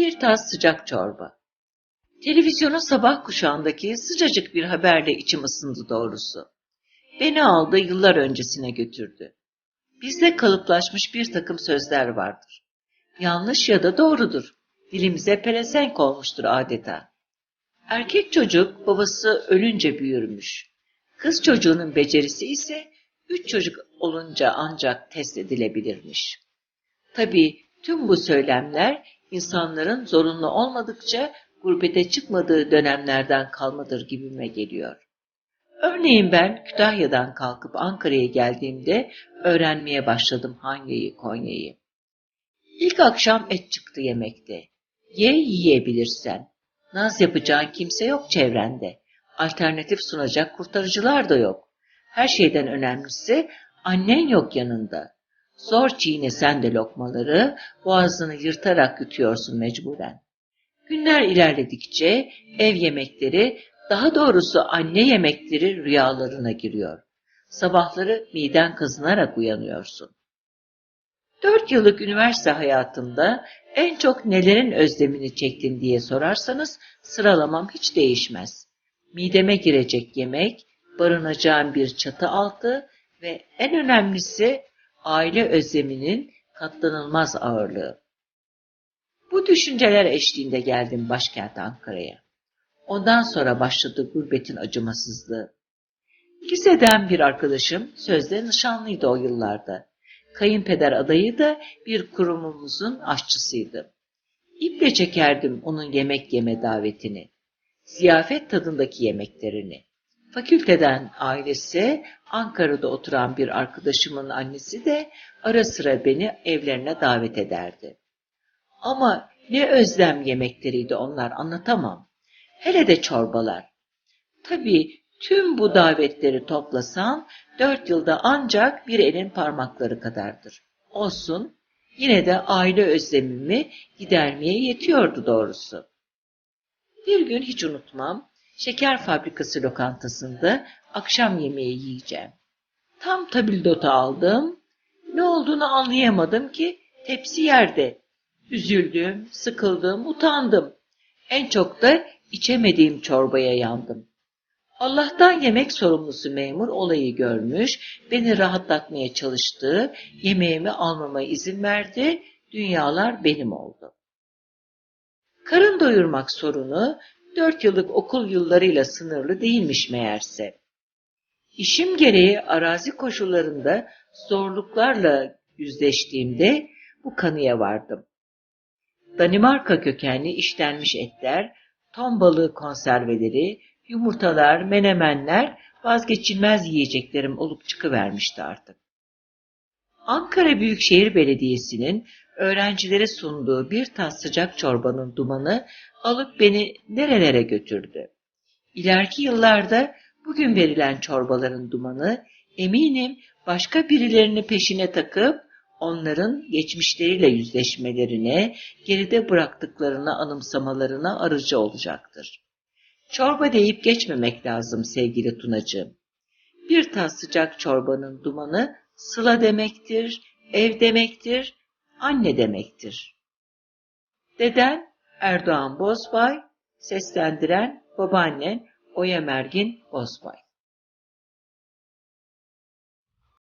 Bir tas sıcak çorba. Televizyonun sabah kuşağındaki sıcacık bir haberle içim ısındı doğrusu. Beni aldı yıllar öncesine götürdü. Bizde kalıplaşmış bir takım sözler vardır. Yanlış ya da doğrudur. Dilimize pelesenk olmuştur adeta. Erkek çocuk babası ölünce büyürmüş. Kız çocuğunun becerisi ise üç çocuk olunca ancak test edilebilirmiş. Tabii tüm bu söylemler insanların zorunlu olmadıkça gurbete çıkmadığı dönemlerden kalmadır gibime geliyor. Örneğin ben Kütahya'dan kalkıp Ankara'ya geldiğimde öğrenmeye başladım Hanya'yı, Konya'yı. İlk akşam et çıktı yemekte. Ye yiyebilirsen. Naz yapacağın kimse yok çevrende. Alternatif sunacak kurtarıcılar da yok. Her şeyden önemlisi annen yok yanında. Zor çiğnesen de lokmaları boğazını yırtarak yutuyorsun mecburen. Günler ilerledikçe ev yemekleri, daha doğrusu anne yemekleri rüyalarına giriyor. Sabahları miden kazınarak uyanıyorsun. Dört yıllık üniversite hayatımda en çok nelerin özlemini çektin diye sorarsanız sıralamam hiç değişmez. Mideme girecek yemek, barınacağım bir çatı altı ve en önemlisi aile özleminin katlanılmaz ağırlığı. Bu düşünceler eşliğinde geldim başkent Ankara'ya. Ondan sonra başladı gurbetin acımasızlığı. Liseden bir arkadaşım sözde nişanlıydı o yıllarda. Kayınpeder adayı da bir kurumumuzun aşçısıydı. İple çekerdim onun yemek yeme davetini. Ziyafet tadındaki yemeklerini. Fakülteden ailesi, Ankara'da oturan bir arkadaşımın annesi de ara sıra beni evlerine davet ederdi. Ama ne özlem yemekleriydi onlar anlatamam. Hele de çorbalar. Tabii tüm bu davetleri toplasan dört yılda ancak bir elin parmakları kadardır. Olsun yine de aile özlemimi gidermeye yetiyordu doğrusu. Bir gün hiç unutmam şeker fabrikası lokantasında akşam yemeği yiyeceğim. Tam tabildotu aldım. Ne olduğunu anlayamadım ki tepsi yerde. Üzüldüm, sıkıldım, utandım. En çok da içemediğim çorbaya yandım. Allah'tan yemek sorumlusu memur olayı görmüş, beni rahatlatmaya çalıştı, yemeğimi almama izin verdi, dünyalar benim oldu. Karın doyurmak sorunu dört yıllık okul yıllarıyla sınırlı değilmiş meğerse. İşim gereği arazi koşullarında zorluklarla yüzleştiğimde bu kanıya vardım. Danimarka kökenli işlenmiş etler, ton balığı konserveleri, yumurtalar, menemenler vazgeçilmez yiyeceklerim olup çıkıvermişti artık. Ankara Büyükşehir Belediyesi'nin öğrencilere sunduğu bir tas sıcak çorbanın dumanı alıp beni nerelere götürdü. İleriki yıllarda bugün verilen çorbaların dumanı eminim başka birilerini peşine takıp onların geçmişleriyle yüzleşmelerine, geride bıraktıklarını anımsamalarına arıcı olacaktır. Çorba deyip geçmemek lazım sevgili Tunacığım. Bir tas sıcak çorbanın dumanı sıla demektir, ev demektir, anne demektir. Deden Erdoğan Bozbay, seslendiren babaannen Oya Mergin Bozbay.